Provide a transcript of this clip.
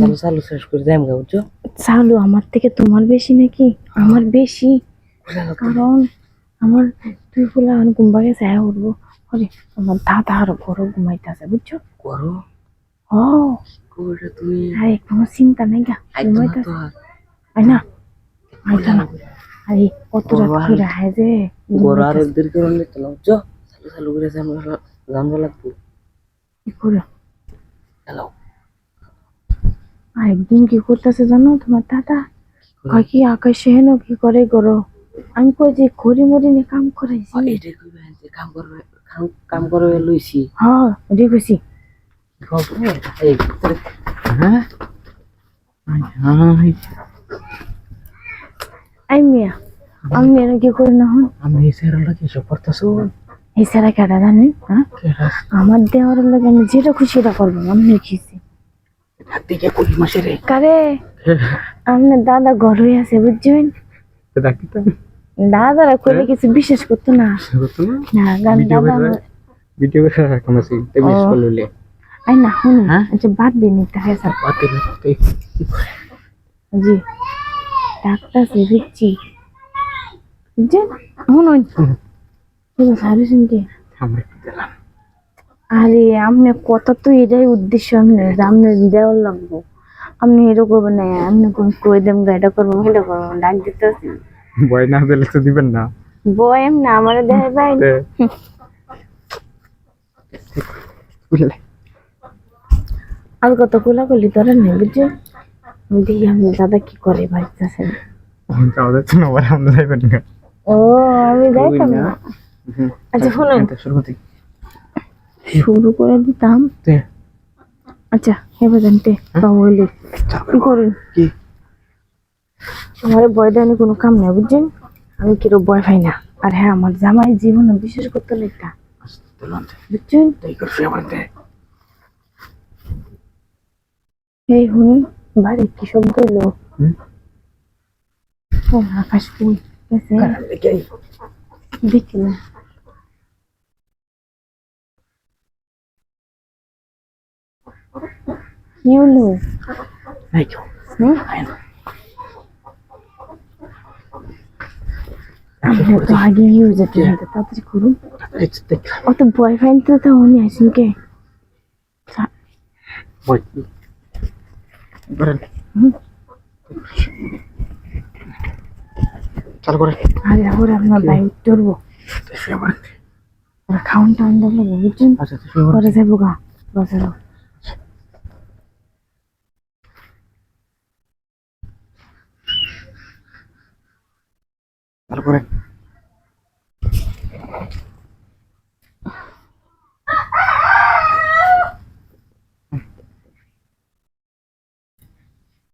চালু চালু শেষ করে যাই আমরা বুঝছ? চালু আমার থেকে তোমার বেশি নাকি? আমার বেশি। কারণ আমার তুই ফুলা এখন ঘুমবা গেছে হ্যাঁ উঠবো। আরে আমার দাদা আর বড় ঘুমাইতেছে বুঝছ? করো। ও। করে তুমি। আরে কোনো চিন্তা নাই গা একদম ঘুমাইতেছে। তো আর। আই না আইতা না। আরে কত রাত বড় করে যে বড় আর ওদের বুঝছ? চালু চালু করে আমরা জানব লাগবো। কি করে? হ্যালো। আরেকদিন কি করতেছে জানো তোমার দাদা? কয় কি আকাশে হেন কি করে করো আমি কই যে খড়ি মরি নিয়ে কাম করাইছি। এটাই কইবে যে কাম করবে কাম- কাম করবে লইছি। হ্যাঁ রে কইছি। হ্যাঁ? আই আই মিয়া আমি এর কি করে না হন আমি এই কি সব করতেছো? হ্যাঁ? আমার দেওয়ার লাগে আমি যেটা খুশি সেটা করব আমি লিখেছি হাতে কই মাসে রে। কারে? আপনার দাদা ঘর হয়ে আছে বুঝছেন? ডাকিতাম দাদারা কইলে কিছু বিশ্বাস করতো না। করতো না? না গান দাদা ভিডিও করে রাখতাম আছে তে ও। করলে আই না শুনুন হ্যাঁ? আচ্ছা বাদ দিন এটা হয়ে স্যার। পাতে রাখতে ডাক্তার বুঝছেন? ঠিক আছে শুনতে আমরা দিলাম আরে আপনি কথা তো এটাই উদ্দেশ্য আপনি আপনি দেওয়ার লাগবো। আপনি এটা করবেন না আপনি কোন কই দেন এটা করব সেটা করব ডাক দিতে ভয় না দিলে তো দিবেন না। বয় এম না আমার দেয় ভাই। আর কত কোলাকুলি ধরেন না বুঝছ? আমি দেখি আমি দাদা কি করে ভাইতেছে যাওয়া যাচ্ছে না আমরা যাইবেন না। ও আমি যাইতাম না? আচ্ছা শুনুন। শুরু করে দিতাম। আচ্ছা এবার জানতে বাবুলি করুন। কি? আমার বয় দেয়নি কোনো কাম নেই বুঝছেন? আমি কিরো বয় পাই না। আর হ্যাঁ আমার জামাই জীবনে বিশেষ করতে লেখা বুঝছেন? এই শুনুন বাড়ি কি শব্দ এলো আকাশ ফুল দেখি না। কি হলো নাই কেউ হুম তো আগে ইউজ হবে তাড়াতাড়ি করুন। অত বয়ফ্রেন্ড তো তো উনি আসেন কে। চালু করে আরে ওরা আপনার বাইক ধরবো। ওরা খাউন টাউন দেবো বুঝছেন আচ্ছা শুয়ে পড়েন পরে যাব গা। বাজারও করেন